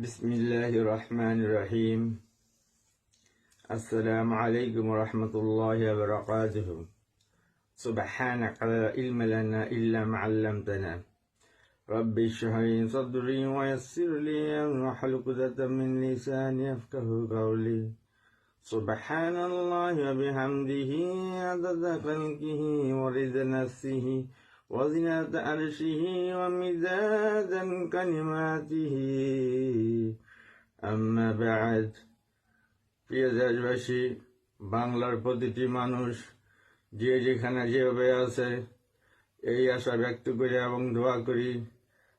بسم الله الرحمن الرحيم السلام عليكم ورحمة الله وبركاته سبحانك لا علم لنا إلا ما علمتنا رب اشرح صدري ويسر لي واحلل عقدة من لساني يفقه قولي سبحان الله وبحمده عدد خلقه ورضا نفسه وزنة عرشه ومدادا كلماته أما بعد প্রিয় দেশবাসী বাংলার প্রতিটি মানুষ যে যেখানে যেভাবে আছে এই আশা ব্যক্ত করি এবং দোয়া করি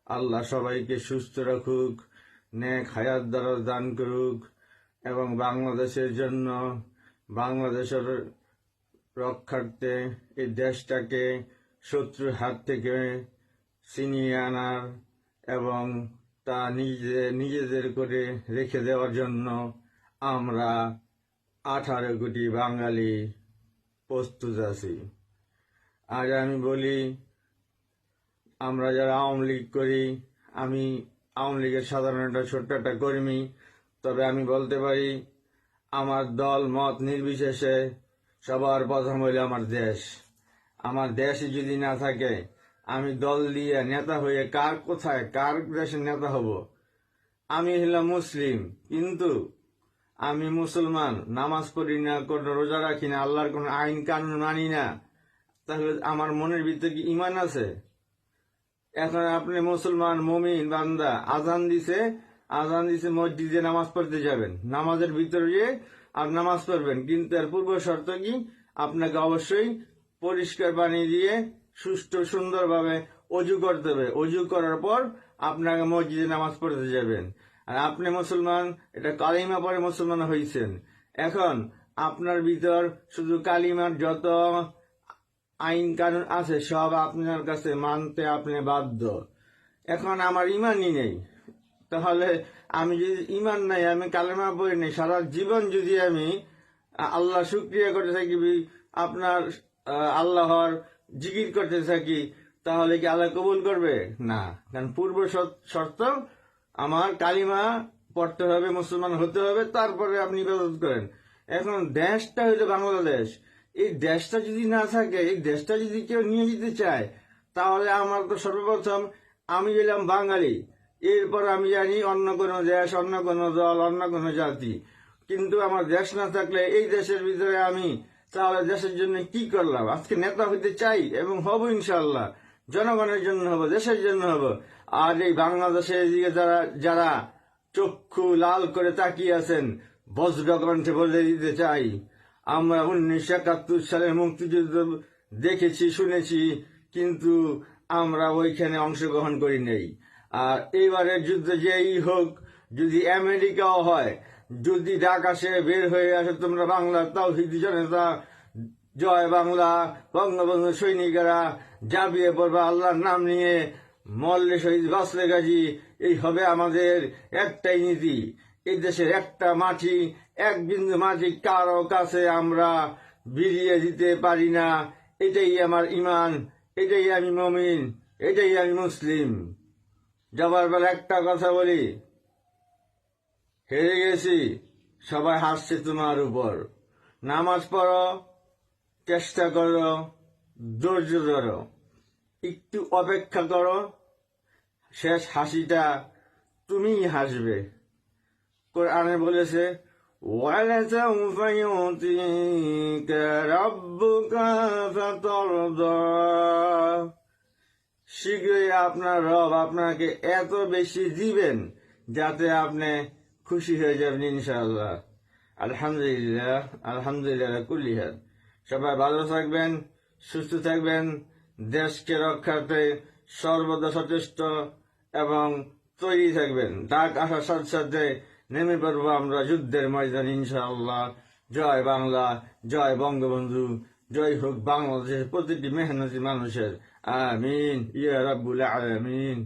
আল্লাহ সবাইকে সুস্থ রাখুক নেক হায়াত দ্বারা দান করুক এবং বাংলাদেশের জন্য বাংলাদেশের রক্ষার্থে এই দেশটাকে শত্রুর হাত থেকে ছিনিয়ে আনার এবং তা নিজে, নিজেদের করে রেখে দেওয়ার জন্য আমরা আঠারো কোটি বাঙালি প্রস্তুত আছি। আজ আমি বলি, আমরা যারা আওয়ামী লীগ করি, আমি আওয়ামী লীগের সাধারণ একটা ছোট্ট একটা কর্মী, তবে আমি বলতে পারি, আমার দল মত নির্বিশেষে সবার প্রথম হইল আমার দেশ। আমার দেশে যদি না থাকে, আমি দল দিয়ে নেতা হয়ে কার কোথায়, কার দেশের নেতা হব? আমি হলাম মুসলিম, কিন্তু আমি মুসলমান। নামাজ পড়ি না, কোনো রোজা রাখি না, আল্লাহর কোনো আইন কানুন মানি না। তাহলে আমার মনের ভিতরে কি ইমান আছে? এখন আপনি মুসলমান, মমিন, বান্দা, আজান দিছে আজান দিছে মসজিদে নামাজ পড়তে যাবেন। নামাজের ভিতরে আর নামাজ পড়বেন। কিন্তু এর পূর্ব শর্ত কি? আপনাকে অবশ্যই পরিষ্কার পানি দিয়ে সুষ্ঠু, সুন্দরভাবে অজু করতে হবে। অজু করার পর আপনাকে মসজিদে নামাজ পড়তে যাবেন। আর আপনি মুসলমান, এটা কালিমা পরে মুসলমান হয়েছেন এখন আপনার ভিতর শুধু কালিমার যত আইন কানুন আছে, সব আপনার কাছে মানতে আপনি বাধ্য। এখন আমার ইমানই নেই। তাহলে আমি যদি ইমান নাই, আমি কালেমা পড়ি নেই, সারা জীবন যদি আমি আল্লাহ শুক্রিয়া করে থাকি, আপনার আল্লাহর জিকির করতে থাকি তাহলে কি আল্লাহ কবুল করবে? না, কারণ পূর্ব শর্ত- আমার কালিমা পড়তে হবে, মুসলমান হতে হবে, তারপরে আপনি ইবাদত করেন। এখন দেশটা হইল বাংলাদেশ। এই দেশটা যদি না থাকে, এই দেশটা যদি কেউ নিয়ে যেতে চায়, তাহলে আমার তো সর্বপ্রথম আমি এলাম বাঙালি। এরপর আমি জানি অন্য কোনো দেশ, অন্য কোনো দল, অন্য কোনো জাতি। কিন্তু আমার দেশ না থাকলে এই দেশের ভিতরে আমি তাহলে দেশের জন্য কি করলাম? আজকে নেতা হইতে চাই এবং হব ইনশাল্লাহ জনগণের জন্য হব, দেশের জন্য হব। আর এই বাংলাদেশের এদিকে যারা যারা চক্ষু লাল করে তাকিয়ে আছেন বজ্র কণ্ঠে বলে দিতে চাই। আমরা উনিশশো একাত্তর সালের মুক্তিযুদ্ধ দেখেছি, শুনেছি, কিন্তু আমরা ওইখানে অংশগ্রহণ করি নেই। আর এইবারের যুদ্ধ যেই হোক, যদি আমেরিকাও হয় যদি ঢাকা সে বের হয়ে আসে, তোমরা বাংলা তাও জনতা, জয় বাংলা, বঙ্গবন্ধু সৈনিকেরা জাবিয়ে পড়বে আল্লাহর নাম নিয়ে। মল্লে শহীদ বাসলে গাজী, এই হবে আমাদের একটাই নীতি। এই দেশের একটা মাটি, এক বিন্দু মাটি কারও কাছে আমরা বিলিয়ে দিতে পারি না। এটাই আমার ইমান, এটাই আমি মমিন, এটাই আমি মুসলিম। যাবার বেলা একটা কথা বলি হেরে গেছি সবাই হাসছে তোমার উপর নামাজ পড়ো চেষ্টা করো ধৈর্য ধরো একটু অপেক্ষা করো শেষ হাসিটা তুমিই হাসবে কোরআনে বলেছে وَلَسَوْفَ يُعْطِيكَ رَبُّكَ فَتَرْضَى শীঘ্রই আপনার রব আপনাকে এত বেশি দিবেন যাতে আপনি খুশি হয়ে যাবেন ইনশাআল্লাহ। আলহামদুলিল্লাহ আলহামদুলিল্লাহ কুল্লিহাদ সবাই ভালো থাকবেন, সুস্থ থাকবেন, দেশকে রক্ষার্থে সর্বদা সচেষ্ট এবং তৈরি থাকবেন। ডাক আসার সাথে সাথে নেমে পড়ব আমরা যুদ্ধের ময়দান ইনশাআল্লাহ। জয় বাংলা, জয় বঙ্গবন্ধু, জয় হোক বাংলাদেশের প্রতিটি মেহনতি মানুষের। আমিন, ইয়া রাব্বুল আলামিন।